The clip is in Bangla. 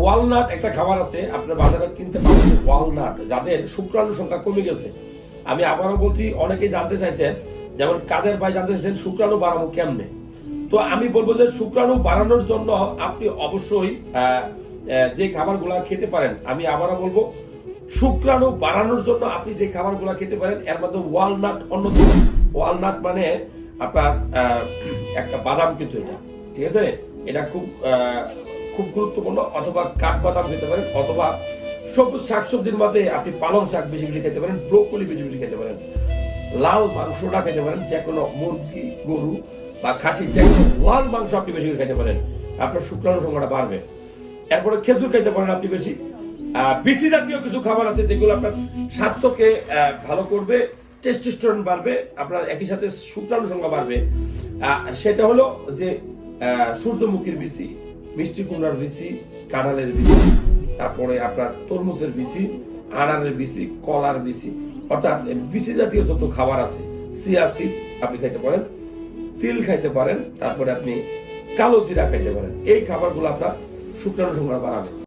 ওয়ালনাট একটা খাবার আছে, আপনার বাজারে কিনতে পাবেন ওয়ালনাট। যাদের শুক্রাণু সংখ্যা কমে গেছে। আমি আবারও বলছি অনেকে জানতে চাইছেন, যেমন কাদের ভাই জানতে চাইছেন, শুক্রাণু বাড়ানো কেমনে? তো আমি বলব যে, শুক্রাণু বাড়ানোর জন্য আপনি অবশ্যই যে খাবারগুলো খেতে পারেন, আমি আবারও বলব, শুক্রাণু বাড়ানোর জন্য আপনি যে খাবারগুলো খেতে পারেন, এর মধ্যে ওয়ালনাট অন্যতম। ওয়ালনাট মানে আপনার একটা বাদাম কিন্তু এটা, ঠিক আছে? এটা খুব খুব গুরুত্বপূর্ণ, অথবা কাঠবাদাম খেতে পারেন, অথবা সবুজ শাকসবজির মধ্যে আপনি পালং শাক বেশি বেশি খেতে পারেন, ব্রোকলি বেশি বেশি খেতে পারেন লাল মাংসটা খেতে পারেন, যে কোনো মুরগি, গরু বা খাসি যে লাল মাংস আপনি বেশি করে খেতে পারেন, আপনার শুক্রাণু সংখ্যাটা বাড়বে। এরপরে খেজুর খেতে পারেন আপনি বেশি। বিসি জাতীয় কিছু খাবার আছে যেগুলো আপনার স্বাস্থ্যকে ভালো করবে টেস্টোস্টেরন বাড়বে, আপনার একই সাথে শুক্রাণু সংখ্যা বাড়বে। সেটা হলো যে সূর্যমুখীর বিসি। মিষ্টি কুমড়ার বিসি কাঁঠালের বিসি তারপরে আপনার তরমুজের বিচি, আনারের বিচি, কলার বিসি অর্থাৎ বিসি জাতীয় যত খাবার আছে, সিয়া সিড আপনি খাইতে পারেন, তিল খাইতে পারেন, তারপরে আপনি কালো জিরা খাইতে পারেন। এই খাবারগুলো আপনার শুক্রাণু সংখ্যা বাড়াবে